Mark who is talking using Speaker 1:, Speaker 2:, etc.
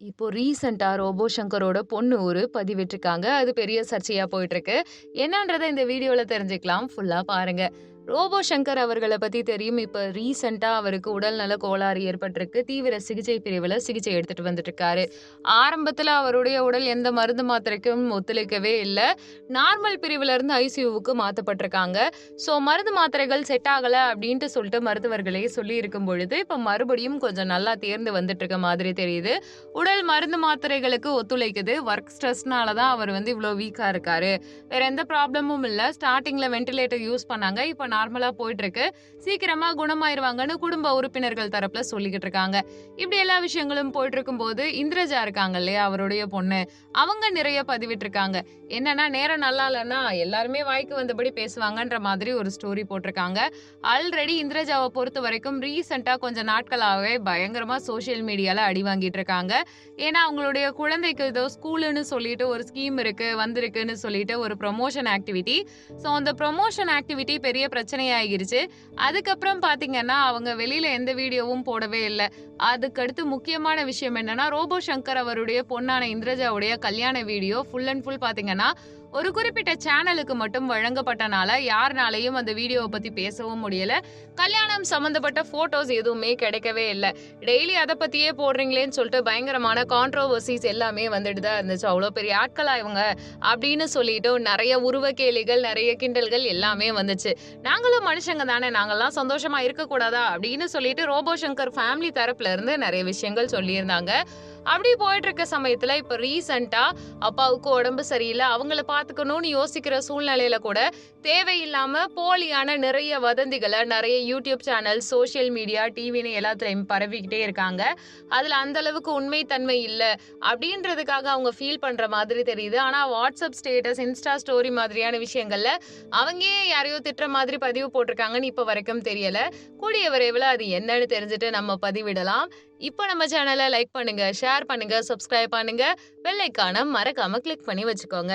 Speaker 1: இப்போ ரீசெண்டா ரோபோ சங்கரோட பொண்ணு ஒரு பதிவிட்டிருக்காங்க. அது பெரிய சர்ச்சையா போயிட்டுருக்கு. என்னன்றத இந்த வீடியோல தெரிஞ்சுக்கலாம். ஃபுல்லா பாருங்க. ரோபோ சங்கர் அவர்களை பத்தி தெரியும். இப்ப ரீசெண்டா அவருக்கு உடல்நல கோளாறு ஏற்பட்டிருக்கு. தீவிர சிகிச்சை பிரிவுல சிகிச்சை எடுத்துட்டு வந்துட்டுருக்காரு. ஆரம்பத்துல அவருடைய உடல் எந்த மருந்து மாத்திரைக்கும் ஒத்துழைக்கவே இல்லை நார்மல் பிரிவுல இருந்து ஐசியூவுக்கு மாத்தப்பட்டிருக்காங்க. ஸோ மருந்து மாத்திரைகள் செட் ஆகல அப்படின்ட்டு சொல்லிட்டு மருத்துவர்களே சொல்லியிருக்கும் பொழுது, இப்ப மறுபடியும் கொஞ்சம் நல்லா தேர்ந்து வந்துட்டுருக்க மாதிரி தெரியுது. உடல் மருந்து மாத்திரைகளுக்கு ஒத்துழைக்குது. ஒர்க் ஸ்ட்ரெஸ்னால தான் அவர் வந்து இவ்வளோ வீக்கா இருக்காரு. வேற எந்த ப்ராப்ளமும் இல்ல. ஸ்டார்டிங்கில் வென்டிலேட்டர் யூஸ் பண்ணாங்க. இப்போ நார்மலா போயிட்டுருக்கு. சீக்கிரமா குணமாயிருவாங்கன்னு குடும்ப உறுப்பினர்கள் தரப்புல சொல்லிக்கிட்டு இருக்காங்க. இப்படி எல்லா விஷயங்களும் போயிட்டு இருக்கும்போது இந்திரஜா இருக்காங்க இல்லையா? அவருடைய பொண்ணு. அவங்க நிறைய பதிவிட்டிருக்காங்க. என்னன்னா, நேரம் நல்லா இல்லன்னா எல்லாருமே வாய்க்கு வந்தபடி பேசுவாங்கன்ற மாதிரி ஒரு ஸ்டோரி போட்டிருக்காங்க. ஆல்ரெடி இந்திரஜாவை பொறுத்த வரைக்கும் ரீசெண்டா கொஞ்சம் நாட்களாகவே பயங்கரமா சோசியல் மீடியால அடி வாங்கிட்டு இருக்காங்க. ஏன்னா, அவங்களுடைய குழந்தைக்கு ஏதோ ஸ்கூலுன்னு சொல்லிட்டு ஒரு ஸ்கீம் இருக்கு, வந்திருக்குன்னு சொல்லிட்டு ஒரு ப்ரொமோஷன் ஆக்டிவிட்டி. ஸோ அந்த ப்ரொமோஷன் ஆக்டிவிட்டி பெரிய பிரச்சனையாகிருச்சு. அதுக்கப்புறம் பார்த்தீங்கன்னா, அவங்க வெளியில் எந்த வீடியோவும் போடவே இல்லை அதுக்கடுத்து முக்கியமான விஷயம் என்னன்னா, ரோபோ சங்கர் அவருடைய பொண்ணான இந்திரஜாவுடைய கல்யாண வீடியோ ஃபுல் அண்ட் ஃபுல் பார்த்தீங்கன்னா, ஒரு குறிப்பிட்ட சேனலுக்கு மட்டும் வழங்கப்பட்டனால, யாருனாலையும் அந்த வீடியோவை பத்தி பேசவும் முடியல. கல்யாணம் சம்மந்தப்பட்ட ஃபோட்டோஸ் எதுவுமே கிடைக்கவே இல்லை டெய்லி அதை பத்தியே போடுறீங்களேன்னு சொல்லிட்டு பயங்கரமான கான்ட்ரோவர்சிஸ் எல்லாமே வந்துட்டு தான் இருந்துச்சு. அவ்வளோ பெரிய ஆட்களா இவங்க? அப்படின்னு சொல்லிட்டு நிறைய உருவ கேலிகள், நிறைய கிண்டல்கள் எல்லாமே வந்துச்சு. நாங்களும் மனுஷங்க தானே, நாங்கலாம் சந்தோஷமா இருக்கக்கூடாதா? அப்படின்னு சொல்லிட்டு ரோபோ சங்கர் ஃபேமிலி தரப்புல இருந்து நிறைய விஷயங்கள் சொல்லியிருந்தாங்க. அப்படி போயிட்டு இருக்க சமயத்துல இப்ப ரீசெண்டா அப்பாவுக்கு உடம்பு சரியில்ல. அவங்கள பாத்துக்கணும்னு யோசிக்கிற சூழ்நிலையில கூட, தேவையில்லாம போலியான நிறைய வதந்திகளை நிறைய யூடியூப் சேனல், சோசியல் மீடியா, டிவின்னு எல்லாத்துலயும் பரவிக்கிட்டே இருக்காங்க. அதுல அந்த அளவுக்கு உண்மை தன்மை இல்ல. அப்படின்றதுக்காக அவங்க ஃபீல் பண்ற மாதிரி தெரியுது. ஆனா வாட்ஸ்அப் ஸ்டேட்டஸ், இன்ஸ்டா ஸ்டோரி மாதிரியான விஷயங்கள்ல அவங்க யாரையோ திட்டுற மாதிரி பதிவு போட்டிருக்காங்கன்னு இப்ப வரைக்கும் தெரியல. கூடிய விரைவில் அது என்னன்னு தெரிஞ்சுட்டு நம்ம பதிவிடலாம். இப்போ நம்ம சேனலை லைக் பண்ணுங்க, ஷேர் பண்ணுங்க, சப்ஸ்கிரைப் பண்ணுங்க. பெல் மறக்காம கிளிக் பண்ணி வச்சுக்கோங்க.